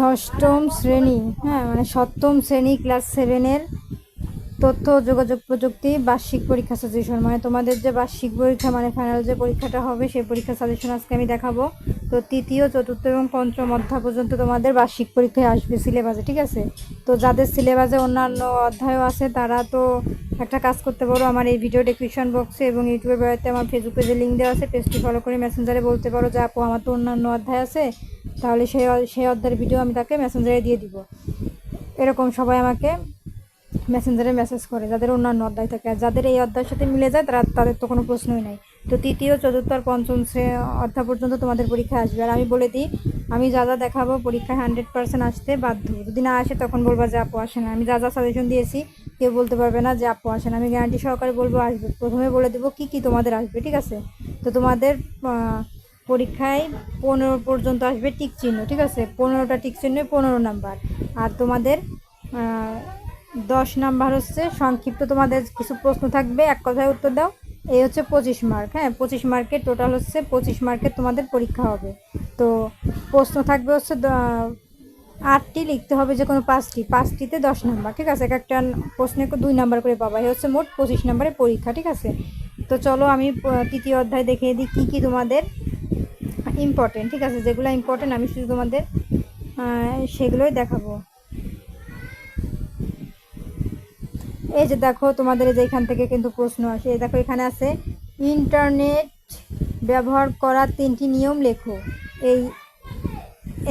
ষষ্ঠম শ্রেণি হ্যাঁ মানে সপ্তম শ্রেণি ক্লাস সেভেনের তথ্য, যোগাযোগ প্রযুক্তি, বার্ষিক পরীক্ষা সাজেশন মানে তোমাদের যে বার্ষিক পরীক্ষা মানে ফাইনাল যে পরীক্ষাটা হবে, সেই পরীক্ষা সাজেশন আজকে আমি দেখাবো। তো তৃতীয়, চতুর্থ এবং পঞ্চম অধ্যায় পর্যন্ত তোমাদের বার্ষিক পরীক্ষায় আসবে সিলেবাসে ঠিক আছে? তো যাদের সিলেবাসে অন্যান্য অধ্যায়ও আছে, তারা তো একটা কাজ করতে পারো, আমার এই ভিডিও ডেসক্রিপশন বক্সে এবং ইউটিউবের বেড়াতে আমার ফেসবুক পেজে লিঙ্ক দেওয়া আছে পেজটি ফলো করে মেসেঞ্জারে বলতে পারো যে, আপু, আমার তো অন্যান্য অধ্যায় আছে। তাহলে সেই সেই অধ্যায়ের ভিডিও আমি তাকে মেসেঞ্জারে দিয়ে দিব। এরকম সবাই আমাকে মেসেঞ্জারে মেসেজ করে, যাদের অন্যান্য অধ্যায় থাকে। আর যাদের এই অধ্যায়ের সাথে মিলে যায়, তারা, তাদের তো কোনো প্রশ্নই নাই। তো তৃতীয়, চতুর্থ আর পঞ্চম অধ্যায় পর্যন্ত তোমাদের পরীক্ষা আসবে। আর আমি বলে দিই, আমি যা যা দেখাবো পরীক্ষায় হান্ড্রেড পার্সেন্ট আসতে বাধ্য। যদি না আসে, তখন বলব যে আপু আসে না। আমি যা যা সাজেশন দিয়েছি, কেউ বলতে পারবে না যে আপু আসে না। আমি গ্যারান্টি সহকারে বলব, আসবে। প্রথমে বলে দেবো কী কী তোমাদের আসবে, ঠিক আছে? তো তোমাদের পরীক্ষায় পনেরো পর্যন্ত আসবে টিক চিহ্ন, ঠিক আছে? পনেরোটা টিক চিহ্ন, পনেরো নাম্বার। আর তোমাদের দশ নাম্বার হচ্ছে সংক্ষিপ্ত তোমাদের কিছু প্রশ্ন থাকবে, এক কথায় উত্তর দাও। এই হচ্ছে পঁচিশ মার্ক হ্যাঁ? পঁচিশ মার্কের টোটাল হচ্ছে পঁচিশ মার্কের তোমাদের পরীক্ষা হবে। তো প্রশ্ন থাকবে হচ্ছে আটটি লিখতে হবে যে কোনো পাঁচটি, পাঁচটিতে দশ নাম্বার, ঠিক আছে? এক একটা প্রশ্নে দুই নাম্বার করে পাবা। এই হচ্ছে মোট পঁচিশ নাম্বারের পরীক্ষা, ঠিক আছে? তো চলো আমি তৃতীয় অধ্যায় দেখিয়ে দিই, কী কী তোমাদের ইম্পর্টেন্ট ঠিক আছে? যেগুলো ইম্পর্টেন্ট আমি শুধু তোমাদের সেগুলোই দেখাবো। এই যে দেখো, তোমাদের যে এখান থেকে কিন্তু প্রশ্ন আসে। এই দেখো, এখানে আছে, ইন্টারনেট ব্যবহার করার তিনটি নিয়ম লেখো। এই,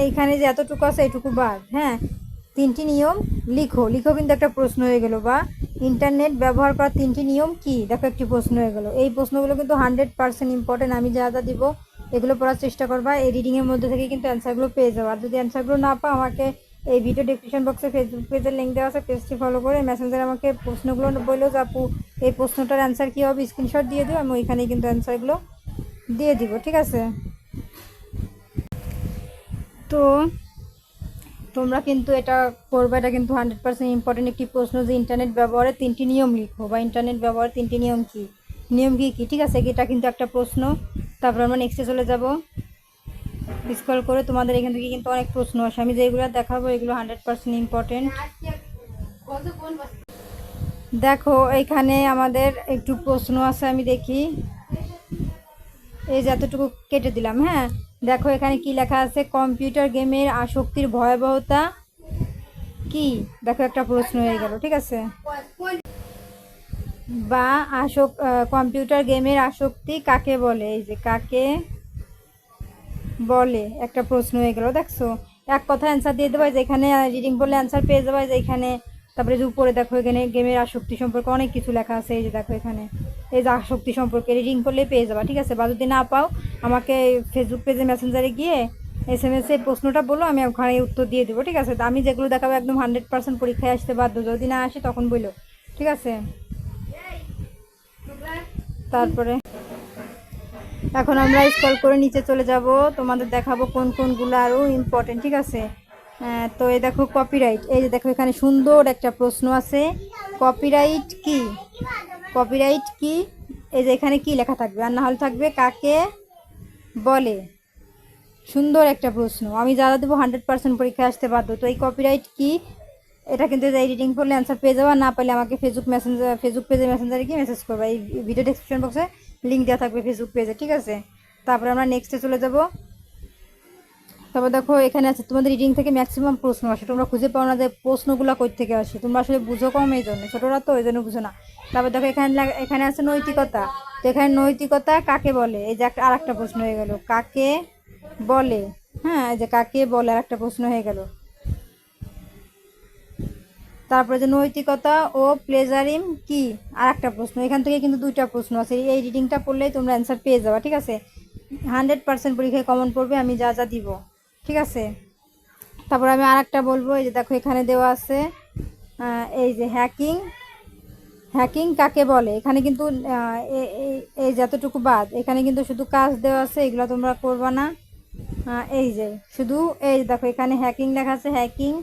এইখানে যে এতটুকু আছে এইটুকু বাদ হ্যাঁ? তিনটি নিয়ম লিখো। লিখো কিন্তু একটা প্রশ্ন হয়ে গেল, বা ইন্টারনেট ব্যবহার করার তিনটি নিয়ম কি? দেখো, একটি প্রশ্ন হয়ে গেল। এই প্রশ্নগুলো কিন্তু হান্ড্রেড পার্সেন্ট ইম্পর্টেন্ট আমি যা যা দিব এগুলো পড়ার চেষ্টা করবা এই রিডিংয়ের মধ্যে থেকে কিন্তু অ্যান্সারগুলো পেয়ে যাব আর যদি অ্যান্সারগুলো না পাও, আমাকে এই ভিডিও ডিসক্রিপশন বক্সে ফেসবুক পেজের লিঙ্ক দেওয়া আছে পেজটি ফলো করে মেসেঞ্জারে আমাকে প্রশ্নগুলো বলল যে, আপু, এই প্রশ্নটার অ্যান্সার কী হবে? স্ক্রিনশট দিয়ে দিও, আমি ওইখানেই কিন্তু অ্যান্সারগুলো দিয়ে দিব। ঠিক আছে? তো তোমরা কিন্তু এটা করবে, এটা কিন্তু হান্ড্রেড পার্সেন্ট ইম্পর্টেন্ট একটি প্রশ্ন যে ইন্টারনেট ব্যবহারে তিনটি নিয়ম লিখো, বা ইন্টারনেট ব্যবহারের তিনটি নিয়ম কি? নিয়ম কী কী? ঠিক আছে? এটা কিন্তু একটা প্রশ্ন। তারপর আমরা নেক্সটে চলে যাব। স্কল করে তোমাদের এখান থেকে কিন্তু অনেক প্রশ্ন আসে। আমি যেগুলো দেখাবো, এগুলো হান্ড্রেড পার্সেন্ট ইম্পর্টেন্ট দেখো, এখানে আমাদের একটু প্রশ্ন আছে, আমি দেখি। এই যে এতটুকু কেটে দিলাম হ্যাঁ? দেখো, এখানে কি লেখা আছে? কম্পিউটার গেমের আসক্তির ভয়াবহতা কি? দেখো, একটা প্রশ্ন হয়ে গেল, ঠিক আছে? বা আসক কম্পিউটার গেমের আসক্তি কাকে বলে? এই যে কাকে বলে? একটা প্রশ্ন হয়ে গেল, দেখছ? এক কথা অ্যান্সার দিয়ে দেবো যে এখানে রিডিং বললে অ্যান্সার পেয়ে যাবে যে এখানে তারপরে যে উপরে দেখো এখানে গেমের আসক্তি সম্পর্কে অনেক কিছু লেখা আছে, এই যে দেখো এখানে। এই যে আসক্তি সম্পর্কে রিডিং করলে পেয়ে যাবা, ঠিক আছে? বা যদি না পাও, আমাকে ফেসবুক পেজে মেসেঞ্জারে গিয়ে এস এম এস প্রশ্নটা বলো, আমি ওখানে উত্তর দিয়ে দেবো, ঠিক আছে? আমি যেগুলো দেখাবো একদম হান্ড্রেড পার্সেন্ট পরীক্ষায় আসতে বাধ্য, যদি না আসে তখন বলল ঠিক আছে? তারপরে এখন আমরা স্কল করে নিচে চলে যাব। তোমাদের দেখাবো কোন কোনগুলো আরও ইম্পর্টেন্ট ঠিক আছে? তো এই দেখো কপিরাইট এই যে দেখো এখানে সুন্দর একটা প্রশ্ন আছে। কপিরাইট কি? কপিরাইট কি? এই যে এখানে কি লেখা থাকবে? আর না হলে থাকবে কাকে? বলে। সুন্দর একটা প্রশ্ন। আমি যারা দেবো হান্ড্রেড পার্সেন্ট পরীক্ষায় আসতে বাধ্য। তো এই কপিরাইট কি? এটা কিন্তু রিডিং করলে অ্যান্সার পেয়ে আর না পেলে আমাকে ফেসবুক মেসেঞ্জার ফেসবুক পেজে মেসেঞ্জারে গিয়ে মেসেজ করবে। এই ভিডিও ডিসক্রিপশন বক্সে লিঙ্ক দেওয়া থাকবে ফেসবুক পেজে ঠিক আছে? তারপরে আমরা নেক্সটে চলে যাব। তারপর দেখো, এখানে আছে, তোমাদের রিডিং থেকে ম্যাক্সিমাম প্রশ্ন আসে। তোমরা খুঁজে পাও না যে প্রশ্নগুলো কই থেকে আসে। তোমরা আসলে বুঝো কম এই জন্য। ছোটোরা তো ওই জন্য বুঝো না। তারপর দেখো, এখানে এখানে আছে নৈতিকতা। তো এখানে নৈতিকতা কাকে বলে? এই যে একটা আর একটা প্রশ্ন হয়ে গেল। কাকে বলে? হ্যাঁ এই যে কাকে বলে? আর একটা প্রশ্ন হয়ে গেল। তারপরে যে নৈতিকতা ও প্লেজারিম কি? আর একটা প্রশ্ন, এখান থেকে কিন্তু দুইটা প্রশ্ন আছে, এই- রিডিংটা পড়লেই তোমরা অ্যান্সার পেয়ে যাবা, ঠিক আছে? হান্ড্রেড পার্সেন্ট পরীক্ষায় কমন পড়বে, আমি যা যা দিব, ঠিক আছে? তারপর আমি আর একটা বলব, এই যে দেখো এখানে দেওয়া আছে এই যে হ্যাকিং হ্যাকিং কাকে বলে? এখানে কিন্তু এই- যতটুকু বাদ, এখানে কিন্তু শুধু কাজ দেওয়া আছে, এগুলো তোমরা করবা না। এই যে, শুধু এই দেখো, এখানে হ্যাকিং লেখা আছে হ্যাকিং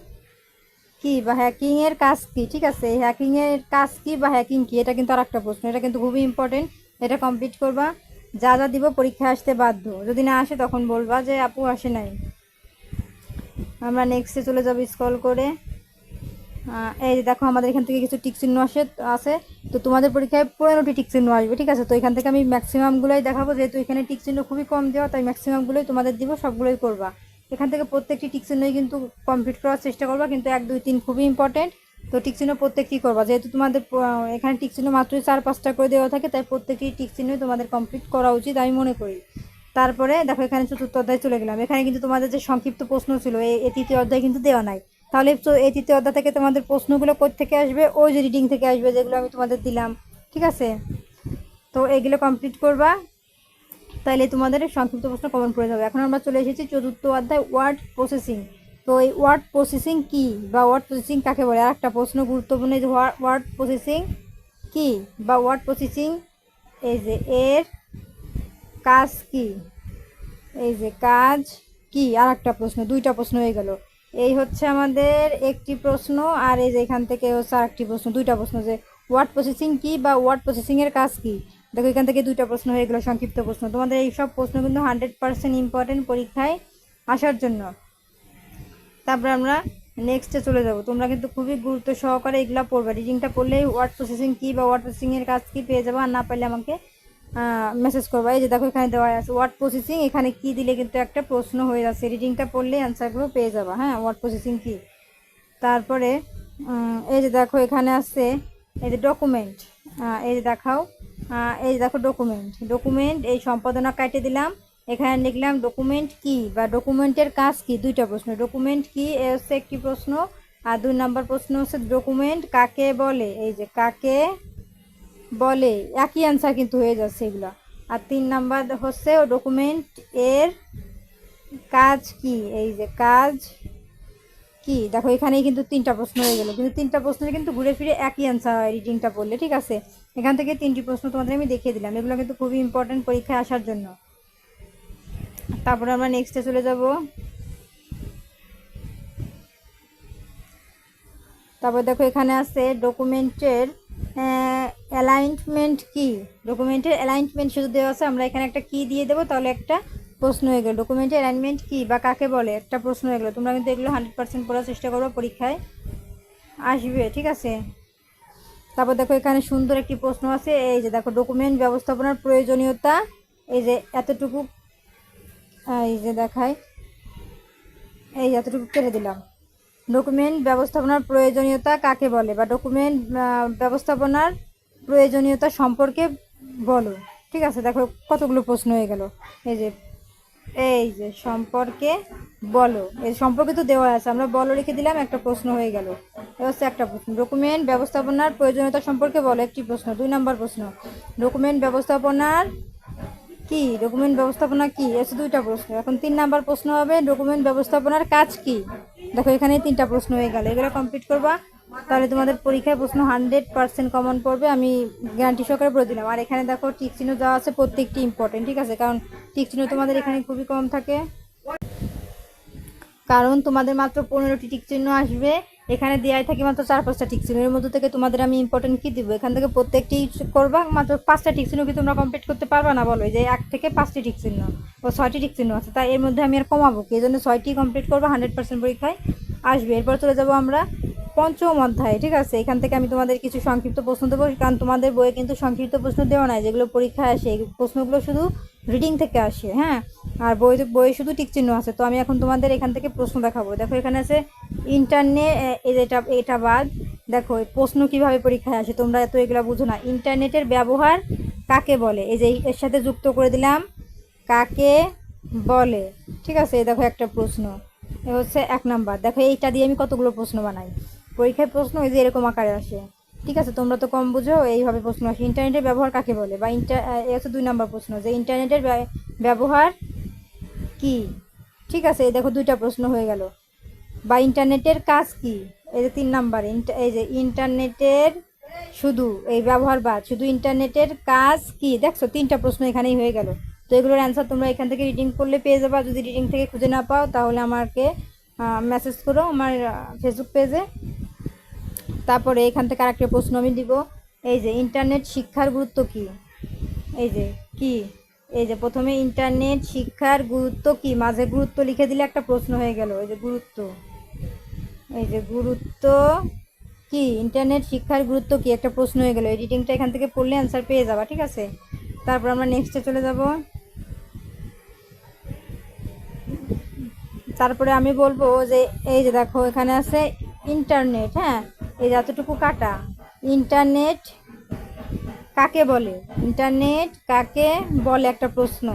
কি বা হ্যাকিং এর কাজ কি? ঠিক আছে হ্যাকিং এর কাজ কি বা হ্যাকিং কি? এটা কিন্তু আর একটা প্রশ্ন। এটা কিন্তু খুবই ইম্পর্টেন্ট এটা কমপ্লিট করবা। যা যা দিব পরীক্ষায় আসতে বাধ্য। যদি না আসে, তখন বলবা যে, আপু, আসে নাই। আমরা নেক্সটে চলে যাব স্কল করে। এই যে দেখো, আমাদের এখান থেকে কিছু টিক চিহ্ন আসে, আছে। তো তোমাদের পরীক্ষায় পনেরোটি টিক চিহ্ন আসবে, ঠিক আছে? তো এখান থেকে আমি ম্যাক্সিমামগুলোই দেখাবো। যেহেতু এখানে টিক চিহ্ন খুবই কম দেওয়া, তাই ম্যাক্সিমামগুলোই তোমাদের দিব, সবগুলোই করবা। এখান থেকে প্রত্যেকটি টিক চিহ্নই কিন্তু কমপ্লিট করার চেষ্টা করবা, কিন্তু এক, দুই, তিন খুবই ইম্পর্টেন্ট তো টিক চিহ্ন প্রত্যেকটি করবা। যেহেতু তোমাদের এখানে টিক চিহ্ন মাত্রই চার, পাঁচটা করে দেওয়া থাকে, তাই প্রত্যেকটি টিক চিহ্নই তোমাদের কমপ্লিট করা উচিত আমি মনে করি। তারপরে দেখো, এখানে চতুর্থ অধ্যায় চলে গেলাম। এখানে কিন্তু তোমাদের যে সংক্ষিপ্ত প্রশ্ন ছিল এই তৃতীয় অধ্যায় কিন্তু দেওয়া নাই। তাহলে এই তৃতীয় অধ্যায় থেকে তোমাদের প্রশ্নগুলো থেকে আসবে? ওই যে রিডিং থেকে আসবে, যেগুলো আমি তোমাদের দিলাম। ঠিক আছে? তো এগুলো কমপ্লিট করবা। তাইলে তোমাদের সংক্ষিপ্ত প্রশ্ন কমন পড়ে যাবে। এখন আমরা চলে এসেছি চতুর্থ অধ্যায় ওয়ার্ড প্রসেসিং তো এই ওয়ার্ড প্রসেসিং কি বা ওয়ার্ড প্রসেসিং কাকে বলে? আর একটা প্রশ্ন গুরুত্বপূর্ণ যে ওয়ার্ড প্রসেসিং কি বা ওয়ার্ড প্রসেসিং এই যে এর কাজ কি? এই যে কাজ কি? আর একটা প্রশ্ন, দুইটা প্রশ্ন হয়ে গেল। এই হচ্ছে আমাদের একটি প্রশ্ন, আর এই যে এখান থেকে হচ্ছে আর একটি প্রশ্ন, দুইটা প্রশ্ন যে ওয়ার্ড প্রসেসিং কি বা ওয়ার্ড প্রসেসিংয়ের কাজ কি? দেখো, এখান থেকে দুইটা প্রশ্ন হয়ে গেলো, সংক্ষিপ্ত প্রশ্ন। তোমাদের এই সব প্রশ্ন কিন্তু হান্ড্রেড পার্সেন্ট ইম্পর্টেন্ট পরীক্ষায় আসার জন্য। তারপরে আমরা নেক্সটে চলে যাব। তোমরা কিন্তু খুবই গুরুত্ব সহকারে এগুলো পড়বে। রিডিংটা পড়লেই ওয়ার্ড প্রসেসিং কী বা ওয়ার্ড প্রসেসিং এর কাজ কী পেয়ে যাব আর না পারলে আমাকে মেসেজ করবা। এই যে দেখো, এখানে দেওয়া আছে ওয়ার্ড প্রসেসিং এখানে কী দিলে কিন্তু একটা প্রশ্ন হয়ে যাচ্ছে। রিডিংটা পড়লেই অ্যান্সারগুলো পেয়ে যাবা হ্যাঁ ওয়ার্ড প্রসেসিং কি। তারপরে এই যে দেখো, এখানে আছে এই যে ডকুমেন্ট এই যে দেখাও। এই দেখো ডকুমেন্ট ডকুমেন্ট এই সম্পাদনা কাটে দিলাম। এখানে লিখলাম ডকুমেন্ট কি বা ডকুমেন্টের কাজ কি? দুইটা প্রশ্ন। ডকুমেন্ট কি, এ হচ্ছে একটি প্রশ্ন। আর দুই নাম্বার প্রশ্ন হচ্ছে ডকুমেন্ট কাকে বলে? এই যে কাকে বলে? একই অ্যান্সার কিন্তু হয়ে যাচ্ছে এগুলো। আর তিন নাম্বার হচ্ছে ও ডকুমেন্ট এর কাজ কি? এই যে কাজ কি? দেখো এখানেই কিন্তু তিনটা প্রশ্ন হয়ে গেল। কিন্তু তিনটা প্রশ্নের কিন্তু ঘুরে ফিরে একই অ্যান্সার হয় রিডিংটা পড়লে, ঠিক আছে? এখান থেকে তিনটি প্রশ্ন তোমাদের আমি দেখিয়ে দিলাম। এগুলো কিন্তু খুবই ইম্পর্টেন্ট পরীক্ষায় আসার জন্য। তারপরে আমরা নেক্সটে চলে যাব। তারপর দেখো এখানে আছে ডকুমেন্টের অ্যালাইনমেন্ট কি? ডকুমেন্টের অ্যালাইনমেন্ট শুধু দেওয়া আছে, আমরা এখানে একটা কি দিয়ে দেবো, তাহলে একটা প্রশ্ন হয়ে গেলো। ডকুমেন্টের অ্যালাইনমেন্ট কি বা কাকে বলে? একটা প্রশ্ন হয়ে গেলো। তোমরা কিন্তু এগুলো হান্ড্রেড পার্সেন্ট পড়ার চেষ্টা করব পরীক্ষায় আসবে, ঠিক আছে? তারপর দেখো এখানে সুন্দর একটি প্রশ্ন আছে, এই যে দেখো ডকুমেন্ট ব্যবস্থাপনার প্রয়োজনীয়তা, এই যে এতটুকু, এই যে দেখায় এই এতটুকু কেটে দিলাম। ডকুমেন্ট ব্যবস্থাপনার প্রয়োজনীয়তা কাকে বলে বা ডকুমেন্ট ব্যবস্থাপনার প্রয়োজনীয়তা সম্পর্কে বলো। ঠিক আছে, দেখো কতগুলো প্রশ্ন হয়ে গেল। এই যে এই যে সম্পর্কে বলো। এই সম্পর্কে তো দেওয়া আছে। আমরা বলো লিখে দিলাম, একটা প্রশ্ন হয়ে গেল। হচ্ছে একটা প্রশ্ন। ডকুমেন্ট ব্যবস্থাপনার প্রয়োজনীয়তা সম্পর্কে বলো, একটি প্রশ্ন, দুই নম্বর প্রশ্ন। ডকুমেন্ট ব্যবস্থাপনার কি? ডকুমেন্ট ব্যবস্থাপনা কি? এসে দুইটা প্রশ্ন। এখন তিন নাম্বার প্রশ্ন হবে ডকুমেন্ট ব্যবস্থাপনার কাজ কি? দেখো এখানে তিনটা প্রশ্ন হয়ে গেল। এগুলো কমপ্লিট করবা। তাহলে তোমাদের পরীক্ষায় প্রশ্ন হান্ড্রেড পার্সেন্ট কমন পড়বে, আমি গ্যারান্টি সহকারে বলে দিলাম। আর এখানে দেখো টিক চিহ্ন দেওয়া আছে প্রত্যেকটি ইম্পর্টেন্ট ঠিক আছে? কারণ টিক চিহ্ন তোমাদের এখানে খুবই কম থাকে। কারণ তোমাদের মাত্র পনেরোটি টিক চিহ্ন আসবে, এখানে দেওয়াই থাকে মাত্র চার পাঁচটা টিক চিহ্ন। এর মধ্যে থেকে তোমাদের আমি ইম্পর্টেন্ট কি দিব? এখান থেকে প্রত্যেকটি করবা, মাত্র পাঁচটা টিক চিহ্ন কি তোমরা কমপ্লিট করতে পারবা না বলো? যে এক থেকে পাঁচটি টিক চিহ্ন ও ছয়টি টিক চিহ্ন আছে, তাই এর মধ্যে আমি আর কমাবো এই জন্য ছয়টি কমপ্লিট করব, হান্ড্রেড পার্সেন্ট পরীক্ষায় আসবে। এরপর চলে যাব আমরা পঞ্চম অধ্যায়, ঠিক আছে? এখান থেকে আমি তোমাদের কিছু সংক্ষিপ্ত প্রশ্ন দেবো, কারণ তোমাদের বইয়ে কিন্তু সংক্ষিপ্ত প্রশ্ন দেওয়া নাই, যেগুলো পরীক্ষায় আসে, এই প্রশ্নগুলো শুধু রিডিং থেকে আসে হ্যাঁ? আর বই, বইয়ে শুধু টিক চিহ্ন আছে, তো আমি এখন তোমাদের এখান থেকে প্রশ্ন দেখাবো। দেখো, এখানে আছে ইন্টারনেট এটা এটা বাদ, দেখো প্রশ্ন কীভাবে পরীক্ষায় আসে, তোমরা এত এগুলো বুঝো না। ইন্টারনেটের ব্যবহার কাকে বলে? এই যে, এর সাথে যুক্ত করে দিলাম, কাকে বলে? ঠিক আছে দেখো একটা প্রশ্ন, এ হচ্ছে এক নাম্বার। দেখো, এইটা দিয়ে আমি কতগুলো প্রশ্ন বানাই? পরীক্ষায় প্রশ্ন এই যে এরকম আকারে আসে। ঠিক আছে, তোমরা তো কম বুঝো, এইভাবে প্রশ্ন আসে। ইন্টারনেটের ব্যবহার কাকে বলে? বা ইন্টার হচ্ছে দুই নম্বর প্রশ্ন যে ইন্টারনেটের ব্যবহার কি? ঠিক আছে, এই দেখো দুইটা প্রশ্ন হয়ে গেল। বা ইন্টারনেটের কাজ কি? এই যে তিন নাম্বার এই যে ইন্টারনেটের শুধু, এই ব্যবহার বাদ, শুধু ইন্টারনেটের কাজ কি? দেখছ, তিনটা প্রশ্ন এখানেই হয়ে গেল। তো এগুলোর অ্যান্সার তোমরা এখান থেকে রিডিং করলে পেয়ে যাবা। যদি রিডিং থেকে খুঁজে না পাও, তাহলে আমাকে মেসেজ করো আমার ফেসবুক পেজে তারপরে এখান থেকে আরেকটা প্রশ্ন আমি দিব। এই যে ইন্টারনেট শিক্ষার গুরুত্ব কি? এই যে কি? এই যে প্রথমে ইন্টারনেট শিক্ষার গুরুত্ব কি? মাঝে গুরুত্ব লিখে দিলে একটা প্রশ্ন হয়ে গেল। এই যে গুরুত্ব। এই যে গুরুত্ব কি? ইন্টারনেট শিক্ষার গুরুত্ব কি? একটা প্রশ্ন হয়ে গেল। এডিটিংটা এখান থেকে পড়লে অ্যান্সার পেয়ে যাবা, ঠিক আছে? তারপর আমরা নেক্সটে চলে যাব। তারপরে আমি বলব যে, এই যে দেখো, এখানে আছে ইন্টারনেট হ্যাঁ? এই যতটুকু কাটা, ইন্টারনেট কাকে বলে? ইন্টারনেট কাকে বলে একটা প্রশ্ন?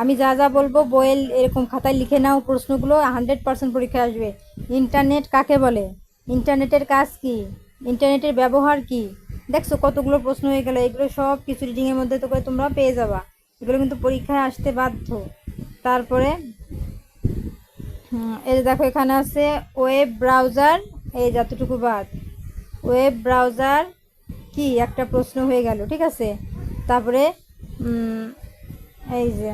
আমি যা যা বলব বইয়ের এরকম খাতায় লিখে নাও প্রশ্নগুলো হান্ড্রেড পার্সেন্ট পরীক্ষায় আসবে। ইন্টারনেট কাকে বলে? ইন্টারনেটের কাজ কি? ইন্টারনেটের ব্যবহার কি? দেখছ কতগুলো প্রশ্ন হয়ে গেল, এগুলো সব কিছু রিডিংয়ের মধ্যে তো করে তোমরা পেয়ে যাবা। এগুলো কিন্তু পরীক্ষায় আসতে বাধ্য। তারপরে এই দেখো এখানে আছে ওয়েব ব্রাউজার এই যতটুকু বাদ। ওয়েব ব্রাউজার কি? একটা প্রশ্ন হয়ে গেল, ঠিক আছে? তারপরে এই যে।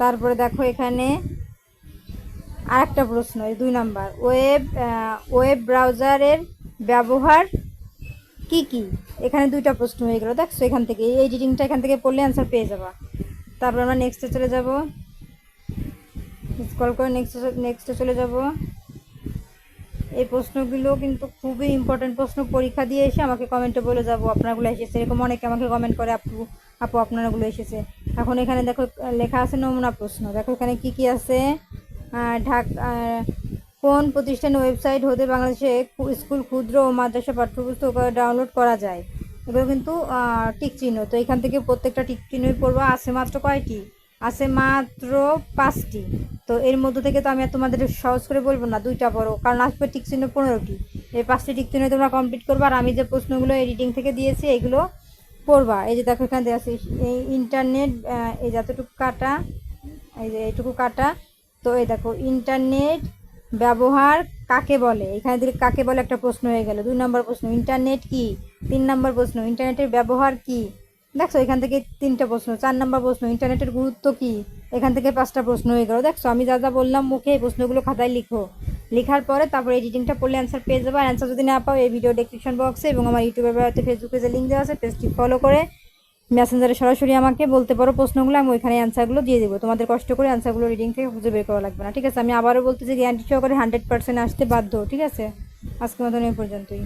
তারপরে দেখো এখানে আরেকটা প্রশ্ন, এই দুই নাম্বার। ওয়েব ওয়েব ব্রাউজারের ব্যবহার কি কি? এখানে দুইটা প্রশ্ন হয়ে গেল, দেখছ? এখান থেকে, এই এডিটিংটা এখান থেকে পড়লে অ্যান্সার পেয়ে যাবা। তারপর আমরা নেক্সটে চলে যাব। স্কল করে নেক্সট নেক্সটে চলে যাব। এই প্রশ্নগুলো কিন্তু খুবই ইম্পর্টেন্ট প্রশ্ন। পরীক্ষা দিয়ে এসে আমাকে কমেন্টে বলে যাব আপনারগুলো এসেছে। এরকম অনেকে আমাকে কমেন্ট করে আপু আপু আপনারগুলো এসেছে। এখন এখানে দেখো লেখা আছে নমুনা প্রশ্ন। দেখো এখানে কি কি আছে? ঢাক কোন প্রতিষ্ঠানের ওয়েবসাইট হতে বাংলাদেশে স্কুল ক্ষুদ্র ও মাদ্রাসা পাঠ্যপুস্তক ডাউনলোড করা যায়? এগুলো কিন্তু আহ, টিক চিহ্ন। তো এখান থেকে প্রত্যেকটা টিক চিহ্নই পড়ব। আছে মাত্র কয়টি? আছে মাত্র পাঁচটি। তো এর মধ্যে থেকে তো আমি আর তোমাদের সহজ করে বলব না দুইটা বড়, কারণ আসবে টিক চিহ্ন পনেরোটি। এই পাঁচটি টিক চিহ্ন তোমরা কমপ্লিট করবে আর আমি যে প্রশ্নগুলো এডিটিং থেকে দিয়েছি, এগুলো পড়বা। এই যে দেখো এখানে দেওয়া আছে, এই ইন্টারনেট এই যতটুকু কাটা, এই যে এইটুকু কাটা, তো এই দেখো ইন্টারনেট ব্যবহার কাকে বলে? এখানে দিলে কাকে বলে একটা প্রশ্ন হয়ে গেল। দুই নম্বর প্রশ্ন ইন্টারনেট কি? তিন নম্বর প্রশ্ন ইন্টারনেটের ব্যবহার কি? দেখছ, এখান থেকে তিনটা প্রশ্ন, চার নম্বর প্রশ্ন ইন্টারনেটের গুরুত্ব কি? এখান থেকে পাঁচটা প্রশ্ন হয়ে গেল, দেখছ? আমি যা যা বললাম মুখে এই প্রশ্নগুলো খাতায় লিখো। লেখার পরে তারপরে এডিটিংটা পড়লে অ্যান্সার পেয়ে যাবে। আর অ্যান্সার যদি না পাও, এই ভিডিও ডেসক্রিপশন বক্সে এবং আমার ইউটিউবে বেড়াতে ফেসবুকে যে লিঙ্ক দেওয়া আছে পেজটি ফলো করে মেসেঞ্জারে সরাসরি আমাকে বলতে পারো প্রশ্নগুলো, আমি ওইখানে অ্যান্সারগুলো দিয়ে দেবো। তোমাদের কষ্ট করে অ্যান্সারগুলো রিডিং থেকে খুঁজে বের করা লাগবে না, ঠিক আছে? আমি আবারও বলতে যে গ্যারান্টি সহকারে হান্ড্রেড পার্সেন্ট আসতে বাধ্য, ঠিক আছে? আজকের মতন এই পর্যন্তই।